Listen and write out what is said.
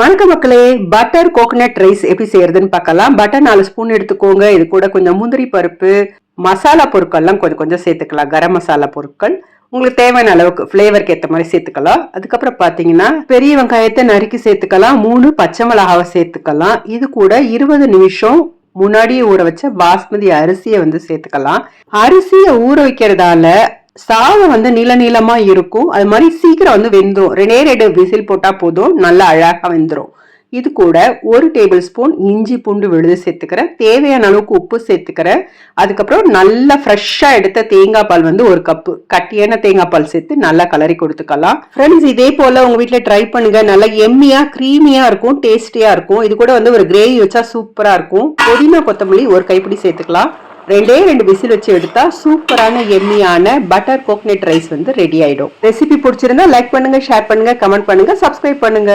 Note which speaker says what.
Speaker 1: வணக்கம் மக்களே butter coconut rice எப்படி செய்யறதுன்னு பார்க்கலாம். பட்டர் நாலு ஸ்பூன் எடுத்துக்கோங்க. இது கூட கொஞ்சம் முந்திரி பருப்பு மசாலா பொருட்கள்லாம் கொஞ்சம் கொஞ்சம் சேர்த்துக்கலாம். கரம் மசாலா பொருட்கள். உங்களுக்கு தேவையான அளவுக்கு ஃப்ளேவருக்கு ஏற்ற மாதிரி சேர்த்துக்கலாம். அதுக்கப்புறம் பார்த்தீங்கன்னா பெரிய வெங்காயத்தை நறுக்கி சேர்த்துக்கலாம். மூணு பச்சை மிளகாவை சேர்த்துக்கலாம். இது கூட இருபது நிமிஷம் முன்னாடியே ஊற வச்ச பாஸ்மதி அரிசியை வந்து சேர்த்துக்கலாம். அரிசியை ஊற வைக்கிறதால சாதம் வந்து நீள நீளமா இருக்கும். அது மாதிரி சீக்கிரம் வந்து வெந்துடும் ரெண்டே ரெண்டு விசில் போட்டா போதும். நல்லா அழகா வெந்துடும் இது கூட ஒரு டேபிள் ஸ்பூன் இஞ்சி பூண்டு விழுது சேர்த்துக்கிறேன். தேவையான அளவுக்கு உப்பு சேர்த்துக்கிறேன். அதுக்கப்புறம் நல்லா ஃப்ரெஷ்ஷாக எடுத்த தேங்காய் பால் வந்து ஒரு கப்பு. கட்டியான தேங்காய் பால் சேர்த்து நல்லா கலரி கொடுத்துக்கலாம். ஃப்ரெண்ட்ஸ் இதே போல் உங்கள் வீட்டில் ட்ரை பண்ணுங்க. நல்லா எம்மியாக க்ரீமியாக இருக்கும். டேஸ்டியாக இருக்கும். இது கூட வந்து ஒரு கிரேவி வச்சா சூப்பராக இருக்கும். புதினா கொத்தமல்லி ஒரு கைப்பிடி சேர்த்துக்கலாம். ரெண்டே ரெண்டு விசில் வச்சு எடுத்தா சூப்பரான எம்மியான பட்டர் கோகனட் ரைஸ் வந்து ரெடி ஆயிடும். ரெசிபி பிடிச்சிருந்தா லைக் பண்ணுங்க ஷேர் பண்ணுங்க கமெண்ட் பண்ணுங்க சப்ஸ்கிரைப் பண்ணுங்க.